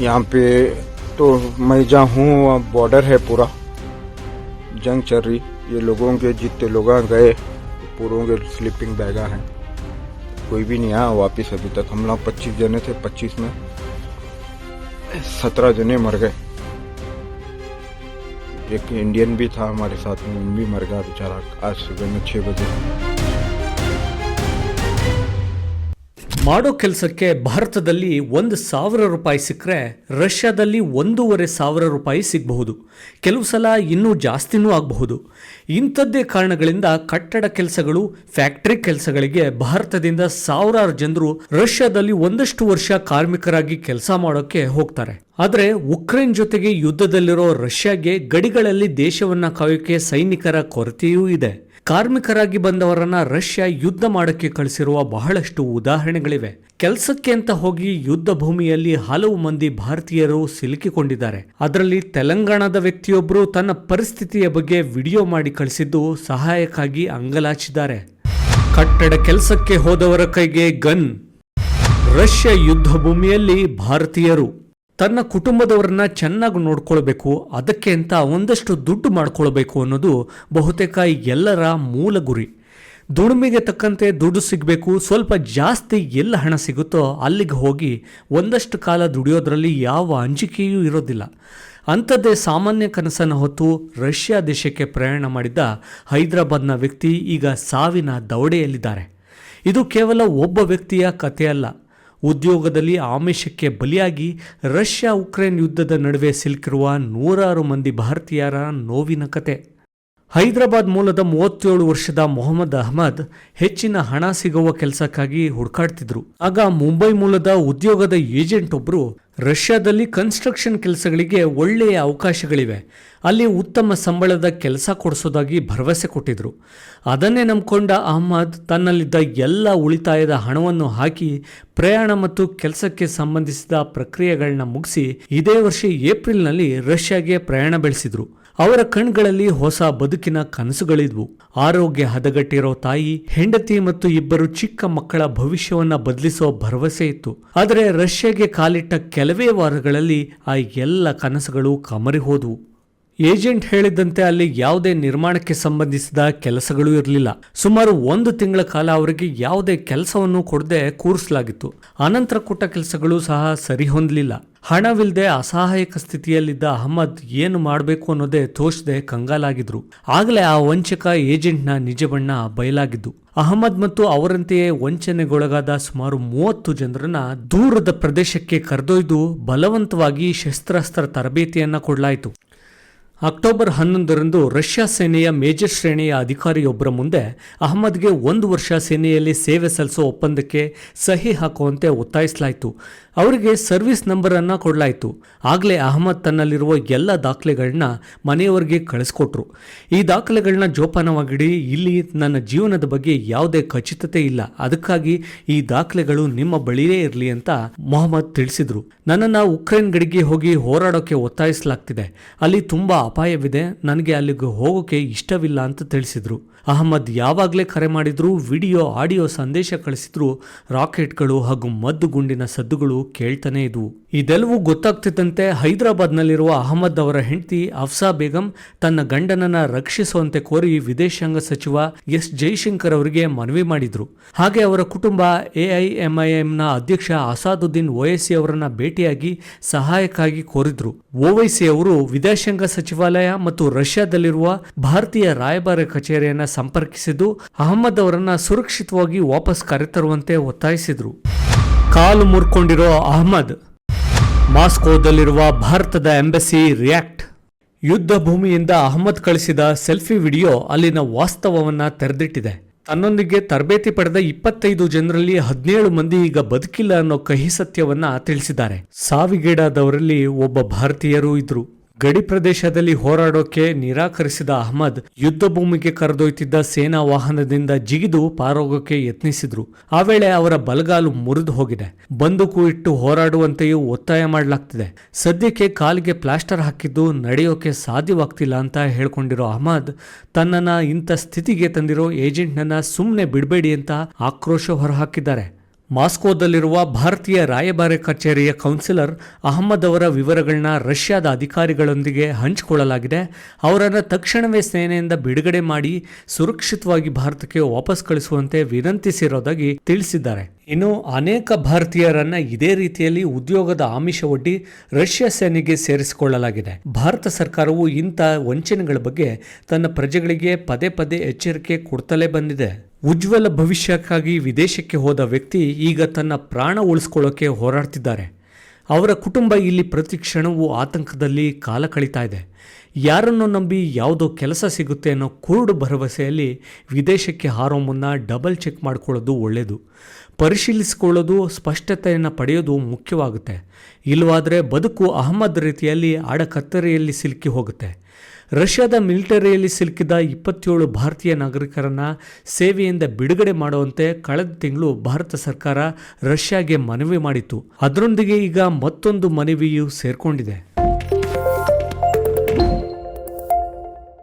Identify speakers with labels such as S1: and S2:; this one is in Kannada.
S1: यहाँ पे तो मैं जहाँ हूँ वहाँ बॉर्डर है पूरा। जंग चल रही। ये लोगों के जितने लोग गए, पूरों के स्लीपिंग बैगा हैं। कोई भी नहीं आया वापस अभी तक। हम लोग पच्चीस जने थे, पच्चीस में। सत्रह जने मर गए। एक इंडियन भी था, हमारे साथ में भी मर गया बेचारा। आज सुबह में छः बजे।
S2: ಮಾಡೋ ಕೆಲಸಕ್ಕೆ ಭಾರತದಲ್ಲಿ ಒಂದು ಸಾವಿರ ರೂಪಾಯಿ ಸಿಕ್ಕರೆ ರಷ್ಯಾದಲ್ಲಿ ಒಂದೂವರೆ ಸಾವಿರ ರೂಪಾಯಿ ಸಿಗಬಹುದು. ಕೆಲವು ಸಲ ಇನ್ನೂ ಜಾಸ್ತಿನೂ ಆಗಬಹುದು. ಇಂಥದ್ದೇ ಕಾರಣಗಳಿಂದ ಕಟ್ಟಡ ಕೆಲಸಗಳು, ಫ್ಯಾಕ್ಟರಿ ಕೆಲಸಗಳಿಗೆ ಭಾರತದಿಂದ ಸಾವಿರಾರು ಜನರು ರಷ್ಯಾದಲ್ಲಿ ಒಂದಷ್ಟು ವರ್ಷ ಕಾರ್ಮಿಕರಾಗಿ ಕೆಲಸ ಮಾಡೋಕ್ಕೆ ಹೋಗ್ತಾರೆ. ಆದರೆ ಉಕ್ರೇನ್ ಜೊತೆಗೆ ಯುದ್ಧದಲ್ಲಿರೋ ರಷ್ಯಾಗೆ ಗಡಿಗಳಲ್ಲಿ ದೇಶವನ್ನ ಕಾಯೋಕೆ ಸೈನಿಕರ ಕೊರತೆಯೂ ಇದೆ. ಕಾರ್ಮಿಕರಾಗಿ ಬಂದವರನ್ನ ರಷ್ಯಾ ಯುದ್ಧ ಮಾಡಕ್ಕೆ ಕಳಿಸಿರುವ ಬಹಳಷ್ಟು ಉದಾಹರಣೆಗಳಿವೆ. ಕೆಲಸಕ್ಕೆ ಅಂತ ಹೋಗಿ ಯುದ್ಧ ಭೂಮಿಯಲ್ಲಿ ಹಲವು ಮಂದಿ ಭಾರತೀಯರು ಸಿಲುಕಿಕೊಂಡಿದ್ದಾರೆ. ಅದರಲ್ಲಿ ತೆಲಂಗಾಣದ ವ್ಯಕ್ತಿಯೊಬ್ಬರು ತನ್ನ ಪರಿಸ್ಥಿತಿಯ ಬಗ್ಗೆ ವಿಡಿಯೋ ಮಾಡಿ ಕಳಿಸಿದ್ದು ಸಹಾಯಕ್ಕಾಗಿ ಅಂಗಲಾಚಿದ್ದಾರೆ. ಕಟ್ಟಡ ಕೆಲಸಕ್ಕೆ ಹೋದವರ ಕೈಗೆ ಗನ್. ರಷ್ಯಾ ಯುದ್ಧ ಭೂಮಿಯಲ್ಲಿ ಭಾರತೀಯರು ತನ್ನ ಕುಟುಂಬದವರನ್ನ ಚೆನ್ನಾಗಿ ನೋಡ್ಕೊಳ್ಬೇಕು, ಅದಕ್ಕೆ ಅಂತ ಒಂದಷ್ಟು ದುಡ್ಡು ಮಾಡ್ಕೊಳ್ಬೇಕು ಅನ್ನೋದು ಬಹುತೇಕ ಎಲ್ಲರ ಮೂಲ ಗುರಿ. ದುಡಿಮೆಗೆ ತಕ್ಕಂತೆ ದುಡ್ಡು ಸಿಗಬೇಕು, ಸ್ವಲ್ಪ ಜಾಸ್ತಿ ಎಲ್ಲ ಹಣ ಸಿಗುತ್ತೋ ಅಲ್ಲಿಗೆ ಹೋಗಿ ಒಂದಷ್ಟು ಕಾಲ ದುಡಿಯೋದ್ರಲ್ಲಿ ಯಾವ ಅಂಜಿಕೆಯೂ ಇರೋದಿಲ್ಲ. ಅಂಥದ್ದೇ ಸಾಮಾನ್ಯ ಕನಸನ್ನು ಹೊತ್ತು ರಷ್ಯಾ ದೇಶಕ್ಕೆ ಪ್ರಯಾಣ ಮಾಡಿದ್ದ ಹೈದರಾಬಾದ್ನ ವ್ಯಕ್ತಿ ಈಗ ಸಾವಿನ ದವಡೆಯಲ್ಲಿದ್ದಾರೆ ಇದು ಕೇವಲ ಒಬ್ಬ ವ್ಯಕ್ತಿಯ ಕಥೆಯಲ್ಲ ಉದ್ಯೋಗದಲ್ಲಿ ಆಮಿಷಕ್ಕೆ ಬಲಿಯಾಗಿ ರಷ್ಯಾ ಉಕ್ರೇನ್ ಯುದ್ಧದ ನಡುವೆ ಸಿಲುಕಿರುವ ನೂರಾರು ಮಂದಿ ಭಾರತೀಯರ ನೋವಿನ ಕತೆ. ಹೈದರಾಬಾದ್ ಮೂಲದ ಮೂವತ್ತೇಳು ವರ್ಷದ ಮೊಹಮ್ಮದ್ ಅಹಮದ್ ಹೆಚ್ಚಿನ ಹಣ ಸಿಗುವ ಕೆಲಸಕ್ಕಾಗಿ ಹುಡುಕಾಡ್ತಿದ್ರು. ಆಗ ಮುಂಬೈ ಮೂಲದ ಉದ್ಯೋಗದ ಏಜೆಂಟ್ ಒಬ್ಬರು ರಷ್ಯಾದಲ್ಲಿ ಕನ್ಸ್ಟ್ರಕ್ಷನ್ ಕೆಲಸಗಳಿಗೆ ಒಳ್ಳೆಯ ಅವಕಾಶಗಳಿವೆ. ಅಲ್ಲಿ ಉತ್ತಮ ಸಂಬಳದ ಕೆಲಸ ಕೊಡಿಸೋದಾಗಿ ಭರವಸೆ ಕೊಟ್ಟಿದ್ರು. ಅದನ್ನೇ ನಂಬಿಕೊಂಡ ಅಹಮದ್ ತನ್ನಲ್ಲಿದ್ದ ಎಲ್ಲ ಉಳಿತಾಯದ ಹಣವನ್ನು ಹಾಕಿ ಪ್ರಯಾಣ ಮತ್ತು ಕೆಲಸಕ್ಕೆ ಸಂಬಂಧಿಸಿದ ಪ್ರಕ್ರಿಯೆಗಳನ್ನ ಮುಗಿಸಿ ಇದೇ ವರ್ಷ ಏಪ್ರಿಲ್ನಲ್ಲಿ ರಷ್ಯಾಗೆ ಪ್ರಯಾಣ ಬೆಳೆಸಿದ್ರು. ಅವರ ಕಣ್ಗಳಲ್ಲಿ ಹೊಸ ಬದುಕಿನ ಕನಸುಗಳಿದ್ವು. ಆರೋಗ್ಯ ಹದಗಟ್ಟಿರೋ ತಾಯಿ, ಹೆಂಡತಿ ಮತ್ತು ಇಬ್ಬರು ಚಿಕ್ಕ ಮಕ್ಕಳ ಭವಿಷ್ಯವನ್ನ ಬದಲಿಸೋ ಭರವಸೆ ಇತ್ತು. ಆದರೆ ರಷ್ಯಾಗೆ ಕಾಲಿಟ್ಟ ಕೆಲವೇ ವಾರಗಳಲ್ಲಿ ಆ ಎಲ್ಲ ಕನಸುಗಳು ಕಮರಿ ಹೋದವು. ಏಜೆಂಟ್ ಹೇಳಿದಂತೆ ಅಲ್ಲಿ ಯಾವುದೇ ನಿರ್ಮಾಣಕ್ಕೆ ಸಂಬಂಧಿಸಿದ ಕೆಲಸಗಳು ಇರಲಿಲ್ಲ. ಸುಮಾರು ಒಂದು ತಿಂಗಳ ಕಾಲ ಅವರಿಗೆ ಯಾವುದೇ ಕೆಲಸವನ್ನು ಕೊಡದೆ ಕೂರಿಸಲಾಗಿತ್ತು. ಅನಂತರ ಕೊಟ್ಟ ಕೆಲಸಗಳು ಸಹ ಸರಿ ಹೊಂದಲಿಲ್ಲ ಹಣವಿಲ್ಲದೆ ಅಸಹಾಯಕ ಸ್ಥಿತಿಯಲ್ಲಿದ್ದ ಅಹಮದ್ ಏನು ಮಾಡಬೇಕು ಅನ್ನೋದೇ ತೋಚದೆ ಕಂಗಾಲಾಗಿದ್ರು. ಆಗಲೇ ಆ ವಂಚಕ ಏಜೆಂಟ್ನ ನಿಜ ಬಣ್ಣ ಬಯಲಾಗಿದ್ದು. ಅಹಮದ್ ಮತ್ತು ಅವರಂತೆಯೇ ವಂಚನೆಗೊಳಗಾದ ಸುಮಾರು ಮೂವತ್ತು ಜನರನ್ನ ದೂರದ ಪ್ರದೇಶಕ್ಕೆ ಕರೆದೊಯ್ದು ಬಲವಂತವಾಗಿ ಶಸ್ತ್ರಾಸ್ತ್ರ ತರಬೇತಿಯನ್ನ ಕೊಡಲಾಯಿತು. ಅಕ್ಟೋಬರ್ ಹನ್ನೊಂದರಂದು ರಷ್ಯಾ ಸೇನೆಯ ಮೇಜರ್ ಶ್ರೇಣಿಯ ಅಧಿಕಾರಿಯೊಬ್ಬರ ಮುಂದೆ ಅಹಮದ್ಗೆ ಒಂದು ವರ್ಷ ಸೇನೆಯಲ್ಲಿ ಸೇವೆ ಸಲ್ಲಿಸೋ ಒಪ್ಪಂದಕ್ಕೆ ಸಹಿ ಹಾಕುವಂತೆ ಒತ್ತಾಯಿಸಲಾಯಿತು. ಅವರಿಗೆ ಸರ್ವಿಸ್ ನಂಬರ್ ಅನ್ನ ಕೊಡಲಾಯಿತು. ಆಗಲೇ ಅಹಮದ್ ತನ್ನಲ್ಲಿರುವ ಎಲ್ಲ ದಾಖಲೆಗಳನ್ನ ಮನೆಯವರಿಗೆ ಕಳಿಸ್ಕೊಟ್ರು. ಈ ದಾಖಲೆಗಳನ್ನ ಜೋಪಾನವಾಗಿಡಿ, ಇಲ್ಲಿ ನನ್ನ ಜೀವನದ ಬಗ್ಗೆ ಯಾವುದೇ ಖಚಿತತೆ ಇಲ್ಲ. ಅದಕ್ಕಾಗಿ ಈ ದಾಖಲೆಗಳು ನಿಮ್ಮ ಬಳಿಯೇ ಇರಲಿ ಅಂತ ಮೊಹಮ್ಮದ್ ತಿಳಿಸಿದ್ರು. ನನ್ನನ್ನು ಉಕ್ರೇನ್ ಗಡಿಗೆ ಹೋಗಿ ಹೋರಾಡೋಕೆ ಒತ್ತಾಯಿಸಲಾಗ್ತಿದೆ. ಅಲ್ಲಿ ತುಂಬಾ ಅಪಾಯವಿದೆ. ನನಗೆ ಅಲ್ಲಿಗೆ ಹೋಗೋಕೆ ಇಷ್ಟವಿಲ್ಲ ಅಂತ ತಿಳಿಸಿದ್ರು. ಅಹಮದ್ ಯಾವಾಗಲೇ ಕರೆ ಮಾಡಿದ್ರು, ವಿಡಿಯೋ, ಆಡಿಯೋ ಸಂದೇಶ ಕಳಿಸಿದ್ರು. ರಾಕೆಟ್ಗಳು ಹಾಗೂ ಮದ್ದು ಗುಂಡಿನ ಸದ್ದುಗಳು ಕೇಳ್ತಾನೆ ಇದ್ವು. ಇದೆಲ್ಲವೂ ಗೊತ್ತಾಗ್ತಿದ್ದಂತೆ ಹೈದರಾಬಾದ್ನಲ್ಲಿರುವ ಅಹಮದ್ ಅವರ ಹೆಂಡತಿ ಅಫ್ಸಾ ಬೇಗಂ ತನ್ನ ಗಂಡನನ್ನ ರಕ್ಷಿಸುವಂತೆ ಕೋರಿ ವಿದೇಶಾಂಗ ಸಚಿವ ಎಸ್ ಜೈಶಂಕರ್ ಅವರಿಗೆ ಮನವಿ ಮಾಡಿದ್ರು. ಹಾಗೆ ಅವರ ಕುಟುಂಬ ಎಐಎಂಐಎಂನ ಅಧ್ಯಕ್ಷ ಅಸಾದುದ್ದೀನ್ ಓವೈಸಿ ಅವರನ್ನ ಭೇಟಿಯಾಗಿ ಸಹಾಯಕ್ಕಾಗಿ ಕೋರಿದ್ರು. ಓವೈಸಿ ಅವರು ವಿದೇಶಾಂಗ ಸಚಿವಾಲಯ ಮತ್ತು ರಷ್ಯಾದಲ್ಲಿರುವ ಭಾರತೀಯ ರಾಯಭಾರ ಕಚೇರಿಯನ್ನ ಸಂಪರ್ಕಿಸಿದ್ದು, ಅಹಮದ್ ಅವರನ್ನ ಸುರಕ್ಷಿತವಾಗಿ ವಾಪಸ್ ಕರೆತರುವಂತೆ ಒತ್ತಾಯಿಸಿದ್ರು. ಕಾಲು ಮುರ್ಕೊಂಡಿರೋ ಅಹಮದ್. ಮಾಸ್ಕೋದಲ್ಲಿರುವ ಭಾರತದ ಎಂಬಸಿ ರಿಯಾಕ್ಟ್. ಯುದ್ಧ ಭೂಮಿಯಿಂದ ಅಹಮದ್ ಕಳಿಸಿದ ಸೆಲ್ಫಿ ವಿಡಿಯೋ ಅಲ್ಲಿನ ವಾಸ್ತವವನ್ನ ತೆರೆದಿಟ್ಟಿದೆ. ತನ್ನೊಂದಿಗೆ ತರಬೇತಿ ಪಡೆದ ಇಪ್ಪತ್ತೈದು ಜನರಲ್ಲಿ ಹದಿನೇಳು ಮಂದಿ ಈಗ ಬದುಕಿಲ್ಲ ಅನ್ನೋ ಕಹಿ ಸತ್ಯವನ್ನ ತಿಳಿಸಿದ್ದಾರೆ. ಸಾವಿಗೀಡಾದವರಲ್ಲಿ ಒಬ್ಬ ಭಾರತೀಯರೂ ಇದ್ರು. ಗಡಿ ಪ್ರದೇಶದಲ್ಲಿ ಹೋರಾಡೋಕೆ ನಿರಾಕರಿಸಿದ ಅಹಮದ್ ಯುದ್ಧ ಭೂಮಿಗೆ ಕರೆದೊಯ್ತಿದ್ದ ಸೇನಾ ವಾಹನದಿಂದ ಜಿಗಿದು ಪಾರೋಗಕ್ಕೆ ಯತ್ನಿಸಿದ್ರು. ಆ ವೇಳೆ ಅವರ ಬಲಗಾಲು ಮುರಿದು ಹೋಗಿದೆ. ಬಂದೂಕು ಇಟ್ಟು ಹೋರಾಡುವಂತೆಯೂ ಒತ್ತಾಯ ಮಾಡಲಾಗ್ತಿದೆ. ಸದ್ಯಕ್ಕೆ ಕಾಲಿಗೆ ಪ್ಲಾಸ್ಟರ್ ಹಾಕಿದ್ದು ನಡೆಯೋಕೆ ಸಾಧ್ಯವಾಗ್ತಿಲ್ಲ ಅಂತ ಹೇಳ್ಕೊಂಡಿರೋ ಅಹಮದ್, ತನ್ನನ್ನ ಇಂಥ ಸ್ಥಿತಿಗೆ ತಂದಿರೋ ಏಜೆಂಟ್ನನ್ನ ಸುಮ್ಮನೆ ಬಿಡಬೇಡಿ ಅಂತ ಆಕ್ರೋಶ ಹೊರಹಾಕಿದ್ದಾರೆ. ಮಾಸ್ಕೋದಲ್ಲಿರುವ ಭಾರತೀಯ ರಾಯಭಾರಿ ಕಚೇರಿಯ ಕೌನ್ಸಿಲರ್ ಅಹಮ್ಮದ್ ಅವರ ವಿವರಗಳನ್ನ ರಷ್ಯಾದ ಅಧಿಕಾರಿಗಳೊಂದಿಗೆ ಹಂಚಿಕೊಳ್ಳಲಾಗಿದೆ. ಅವರನ್ನು ತಕ್ಷಣವೇ ಸೇನೆಯಿಂದ ಬಿಡುಗಡೆ ಮಾಡಿ ಸುರಕ್ಷಿತವಾಗಿ ಭಾರತಕ್ಕೆ ವಾಪಸ್ ಕಳಿಸುವಂತೆ ವಿನಂತಿಸಿರೋದಾಗಿ ತಿಳಿಸಿದ್ದಾರೆ. ಇನ್ನು ಅನೇಕ ಭಾರತೀಯರನ್ನ ಇದೇ ರೀತಿಯಲ್ಲಿ ಉದ್ಯೋಗದ ಆಮಿಷ ಒಡ್ಡಿ ರಷ್ಯಾ ಸೇನೆಗೆ ಸೇರಿಸಿಕೊಳ್ಳಲಾಗಿದೆ. ಭಾರತ ಸರ್ಕಾರವು ಇಂಥ ವಂಚನೆಗಳ ಬಗ್ಗೆ ತನ್ನ ಪ್ರಜೆಗಳಿಗೆ ಪದೇ ಪದೇ ಎಚ್ಚರಿಕೆ ಕೊಡ್ತಲೇ ಬಂದಿದೆ. ಉಜ್ವಲ ಭವಿಷ್ಯಕ್ಕಾಗಿ ವಿದೇಶಕ್ಕೆ ಹೋದ ವ್ಯಕ್ತಿ ಈಗ ತನ್ನ ಪ್ರಾಣ ಉಳಿಸ್ಕೊಳ್ಳೋಕೆ ಹೋರಾಡ್ತಿದ್ದಾರೆ. ಅವರ ಕುಟುಂಬ ಇಲ್ಲಿ ಪ್ರತಿ ಕ್ಷಣವೂ ಆತಂಕದಲ್ಲಿ ಕಾಲ ಕಳೀತಾ ಇದೆ. ಯಾರನ್ನು ನಂಬಿ ಯಾವುದೋ ಕೆಲಸ ಸಿಗುತ್ತೆ ಅನ್ನೋ ಕುರುಡು ಭರವಸೆಯಲ್ಲಿ ವಿದೇಶಕ್ಕೆ ಹಾರೋ ಮುನ್ನ ಡಬಲ್ ಚೆಕ್ ಮಾಡ್ಕೊಳ್ಳೋದು ಒಳ್ಳೆಯದು ಪರಿಶೀಲಿಸಿಕೊಳ್ಳೋದು, ಸ್ಪಷ್ಟತೆಯನ್ನು ಪಡೆಯೋದು ಮುಖ್ಯವಾಗುತ್ತೆ. ಇಲ್ಲವಾದರೆ ಬದುಕು ಅಹಮದ್ ರೀತಿಯಲ್ಲಿ ಆಡಕತ್ತರಿಯಲ್ಲಿ ಸಿಲುಕಿ ಹೋಗುತ್ತೆ. ರಷ್ಯಾದ ಮಿಲಿಟರಿಯಲ್ಲಿ ಸಿಲುಕಿದ ಇಪ್ಪತ್ತೇಳು ಭಾರತೀಯ ನಾಗರಿಕರನ್ನ ಸೇವೆಯಿಂದ ಬಿಡುಗಡೆ ಮಾಡುವಂತೆ ಕಳೆದ ತಿಂಗಳು ಭಾರತ ಸರ್ಕಾರ ರಷ್ಯಾಗೆ ಮನವಿ ಮಾಡಿತ್ತು. ಅದರೊಂದಿಗೆ ಈಗ ಮತ್ತೊಂದು ಮನವಿಯು ಸೇರ್ಕೊಂಡಿದೆ.